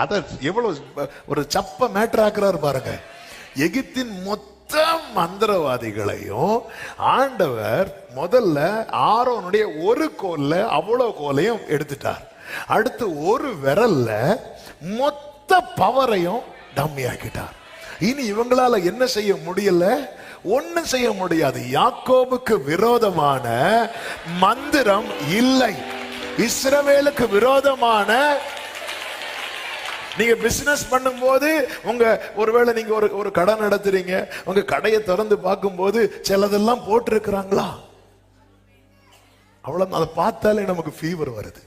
அதை எவ்வளவு ஒரு சப்ப மேட்டர் ஆக்குறாரு பாருங்க. எகிப்தின் மொத்த மந்திரவாதிகளையும் ஆண்டவர் முதல்ல ஆரோனுடைய ஒரு கோல்ல அவ்வளவு கோலையும் எடுத்துட்டார். அடுத்து ஒரு விரல்ல மொத்த பவரையும் டம்மி ஆக்கிட்டார் இனி இவங்களால என்ன செய்ய முடியல? ஒன்னும் செய்ய முடியாது. யாக்கோபுக்கு விரோதமான மந்திரம் இல்லை. இஸ்ரவேலுக்கு விரோதமான நீங்க பிசினஸ் பண்ணும்போது உங்க ஒருவேளை நீங்க ஒரு ஒரு கடை நடத்துறீங்க உங்க கடையை திறந்து பார்க்கும்போது சிலதெல்லாம் போட்டிருக்கிறாங்களா? அவ்வளோ அதை பார்த்தாலே நமக்கு ஃபீவர் வருது.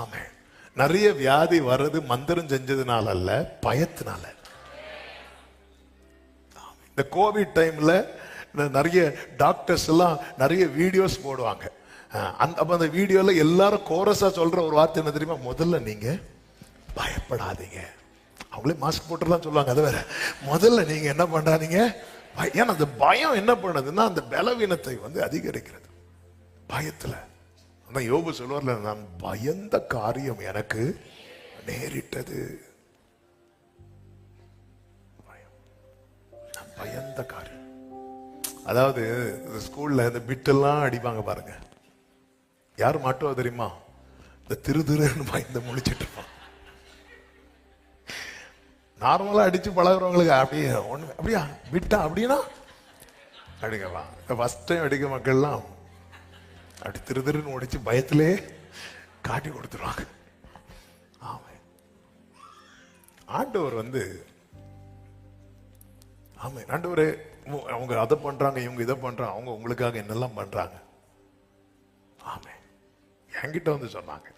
ஆமே நிறைய வியாதி வர்றது மந்திரம் செஞ்சதுனால அல்ல பயத்தினால. இந்த கோவிட் டைம்ல நிறைய டாக்டர்ஸ் எல்லாம் நிறைய வீடியோஸ் போடுவாங்க. அந்த அந்த வீடியோவில் எல்லாரும் கோரஸாக சொல்கிற ஒரு வார்த்தை என்ன தெரியுமா? முதல்ல நீங்கள் பயப்படாதீங்க. அவங்களே மாஸ்க் போட்டு தான் சொல்லுவாங்க. அது வேற. முதல்ல நீங்கள் என்ன பண்ணாதீங்க ஏன்னா அந்த பயம் என்ன பண்ணுதுன்னா அந்த பலவீனத்தை வந்து அதிகரிக்கிறது. பயத்தில். ஆனால் யோபு சொல்லுவார்ல நான் பயந்த காரியம் எனக்கு நேரிட்டது. பயம். பயந்த காரியம். அதாவது இந்த ஸ்கூல்ல இந்த பிட்டெல்லாம் அடிப்பாங்க பாருங்க. யார் மாட்டுவா தெரியுமா? இந்த திரு திருன்னு பயந்து முழிச்சிட்டு இருப்பான். நார்மலாக அடித்து பழகுறவங்களுக்கு அப்படியே ஒன்று அப்படியா? விட்டா அப்படின்னா? அடிக்கலாம் ஃபஸ்ட் டைம் அடிக்க மக்கள்லாம் அப்படி திரு திருன்னு ஒடிச்சு பயத்திலே காட்டி கொடுத்துருவாங்க. ஆமை ஆண்டவர் வந்து ஆமாம் ஆண்டவரே அவங்க அதை பண்ணுறாங்க இவங்க இதை பண்ணுறாங்க அவங்க உங்களுக்காக என்னெல்லாம் பண்ணுறாங்க ஆமாம். என்கிட்ட வந்து சொன்னாங்க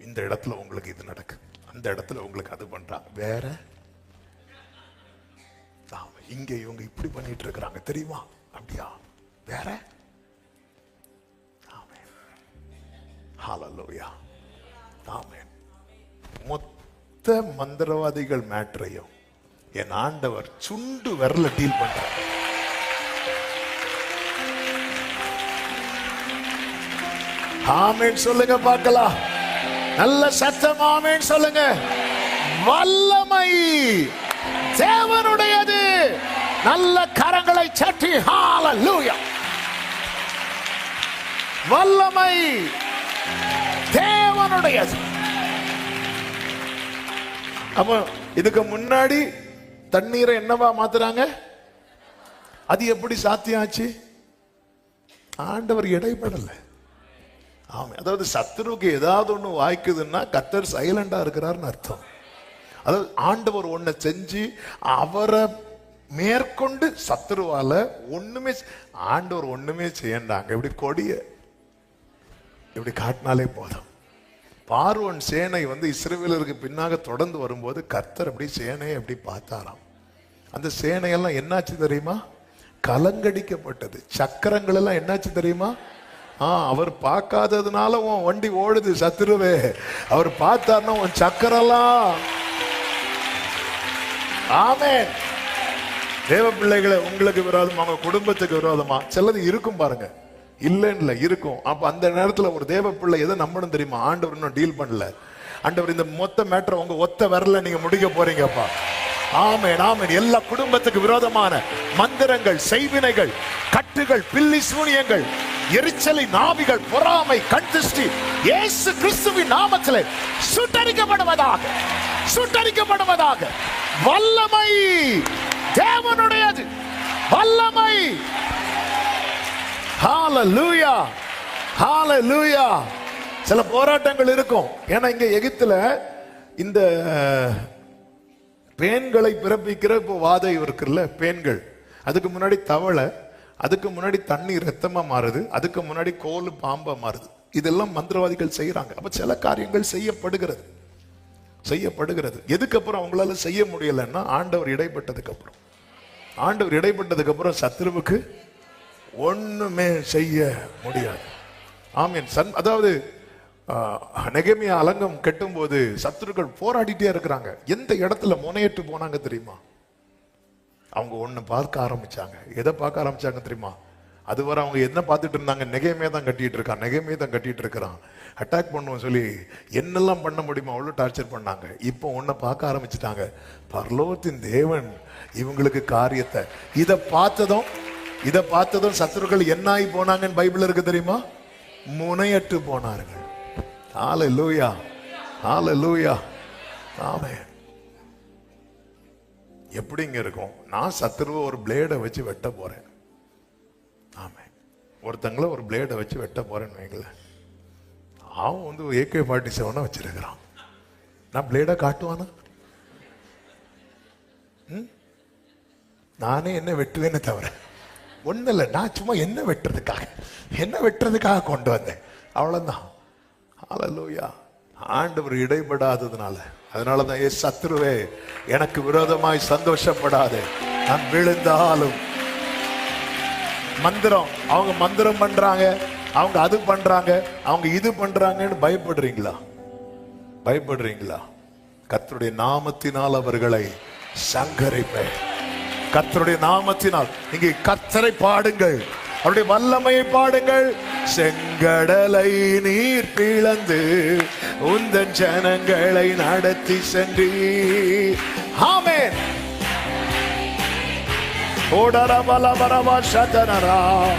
இந்த இடத்துல உங்களுக்கு இது நடக்கு அந்த இடத்துல உங்களுக்கு அது பண்ணுறாங்க வேற இங்கே இவங்க இப்படி பண்ணிட்டு இருக்கிறாங்க. தெரியுமா? அப்படியா? வேற? ஆமென். ஹalleluya. மொத்த மந்திரவாதிகள் மேட்ரையும் என் ஆண்டவர் சுண்டு விரல டீல் பண்றார். ஆமேன் சொல்லுங்க பார்க்கலாம். நல்ல சத்தம் ஆமேன் சொல்லுங்க. வல்லமை தேவனுடையது. நல்ல கரங்களை சட்டி. ஹalleluya வல்லமை தேவனுடையது அப்போ இதுக்கு முன்னாடி தண்ணீரை என்னவா மாத்துறாங்க? அது எப்படி சாத்தியாச்சு ஆண்டவர் இடைப்படல. ஆமா அதாவது சத்துருவுக்கு ஏதாவது ஒண்ணு வாய்க்குதுன்னா கத்தர் சைலண்டா இருக்கிறாருன்னு அர்த்தம். அதாவது ஆண்டவர் ஒண்ண செஞ்சு அவரை மேற்கொண்டு சத்துருவால ஒண்ணுமே ஆண்டவர் ஒண்ணுமே செய்யண்டாங்க. இப்படி கொடிய இப்படி காட்டினாலே போதும். பார்வன் சேனை வந்து இஸ்ரவேலருக்கு பின்னாக தொடர்ந்து வரும்போது கர்த்தர் அப்படி சேனையை அப்படி பார்த்தாராம். அந்த சேனையெல்லாம் என்னாச்சு தெரியுமா? கலங்கடிக்கப்பட்டது. சக்கரங்கள் எல்லாம் என்னாச்சு தெரியுமா? ஆ அவர் பார்க்காததுனால உன் வண்டி ஓடுது சத்துருவே. அவர் பார்த்தாருன்னா உன் சக்கரெல்லாம் ஆமே தேவ பிள்ளைகளை உங்களுக்கு விரோதமா உங்க குடும்பத்துக்கு விரோதமா சிலது இருக்கும் பாருங்க. இல்லைன்னு இருக்கும். அப்ப அந்த நேரத்துல ஒரு தேவ பிள்ளை எதை நம்பணும் தெரியுமா? ஆண்டவர் இன்னும் டீல் பண்ணல. ஆண்டவர் இந்த மொத்த மேட்டரை உங்க ஒத்த வரல நீங்க முடிக்க போறீங்கப்பா. ஆமென் ஆமென். எல்லா குடும்பத்துக்கு விரோதமான மந்திரங்கள் செய்வினைகள் கட்டுகள் பில்லி சூனியங்கள் எரிச்சலை நாவிகள் பொறாமை கண்திஷ்டி இயேசு கிறிஸ்துவின் நாமத்திலே சுட்டரிக்கப்படுவதாக சுட்டரிக்கப்படுவதாக வல்லமை வல்லமை. ஹalleluya ஹalleluya சில போராட்டங்கள் இருக்கும். ஏன்னா இங்க எகிப்துல இந்த பேன்களை பிறப்பிக்கிற இப்போ வாதை இருக்குல்ல பேன்கள். அதுக்கு முன்னாடி தவளை அதுக்கு முன்னாடி தண்ணி ரத்தமா மாறுது அதுக்கு முன்னாடி கோல் பாம்பா மாறுது. இதெல்லாம் மந்திரவாதிகள் செய்யறாங்க அப்ப சில காரியங்கள் செய்யப்படுகிறது. செய்யப்படுகிறது. எதுக்கப்புறம் அவங்களால செய்ய முடியலன்னா ஆண்டவர் இடைப்பட்டதுக்கு அப்புறம். ஆண்டவர் இடைப்பட்டதுக்கு அப்புறம் சத்ருவுக்கு ஒண்ணுமே செய்ய முடியாது. ஆமீன். சன் அதாவது நெகமியா அலங்கம் கட்டும்போது சத்துருக்கள் போராடிட்டே இருக்கிறாங்க. எந்த இடத்துல முனையிட்டு போனாங்க தெரியுமா? அவங்க ஒன்று பார்க்க ஆரம்பிச்சாங்க. எதை பார்க்க ஆரம்பிச்சாங்க தெரியுமா? அதுவரை அவங்க என்ன பார்த்துட்டு இருந்தாங்க? நெகைமே தான் கட்டிட்டு இருக்கான். நெகைமே தான் கட்டிட்டு இருக்கிறான். அட்டாக் பண்ணுவோம் சொல்லி என்னெல்லாம் பண்ண முடியுமோ அவ்வளோ டார்ச்சர் பண்ணாங்க. இப்போ உன்னை பார்க்க ஆரம்பிச்சிட்டாங்க. பரலோகத்தின் தேவன் இவங்களுக்கு காரியத்தை. இதை பார்த்ததும் இதை பார்த்ததும் சத்துருக்கள் என்ன ஆகி போனாங்கன்னு பைபிள் இருக்கு தெரியுமா? முனையற்று போனார்கள். ஆல லூயா ஆல லூயா ஆமே எப்படிங்க இருக்கும்? நான் சத்துருவை ஒரு பிளேடை வச்சு வெட்ட போறேன். ஆமே ஒருத்தங்கள ஒரு பிளேடை வச்சு வெட்ட போறேன்னு வைங்களேன். அவன் வந்து ஏகே ஃபார்ட்டி செவனாக வச்சிருக்கிறான். நான் பிளேடாக காட்டுவானா? நானே என்ன வெட்டுவேன்னு தவிர. ஒன்றும் இல்லை நான் சும்மா என்ன வெட்டுறதுக்காக என்ன வெட்டுறதுக்காக கொண்டு வந்தேன். அவ்வளோதான் ஹalleluya ஆண்டவர் இடைபடாததுனால. அதனால தான் ஏ சத்ருவே எனக்கு விரோதமாய் சந்தோஷப்படாது. நான் விழுந்தாலும். மந்திரம் அவங்க மந்திரம் பண்றாங்க. அவங்க அது பண்றாங்க அவங்க இது பண்றாங்கன்னு பயப்படுறீங்களா? பயப்படுறீங்களா? கத்தருடைய நாமத்தினால் அவர்களை சங்கரிப்பேன். கத்தருடைய நாமத்தினால் இங்கே கத்தரை பாடுங்கள். அவருடைய வல்லமையை பாடுங்கள். செங்கடலை நீர் பிளந்து உந்தன் ஜனங்களை நடத்தி சென்றி ஆமென். வரவா சதனரா.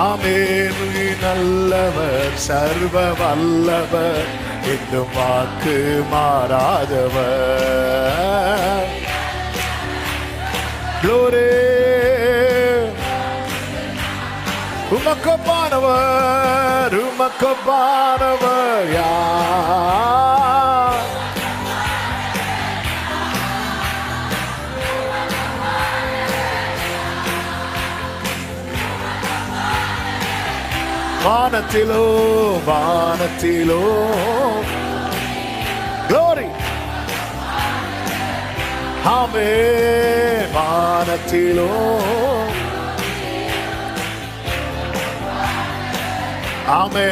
ஆமேன் நல்லவர் சர்வ வல்லவர் என்றும் வாக்கு மாறாதவர் Glory. உமக்கப்பானவர் உமக்கப்பானவர் யார் வானத்திலோ வானத்திலோ Glory. ஆமே வானத்திலோ ஆமே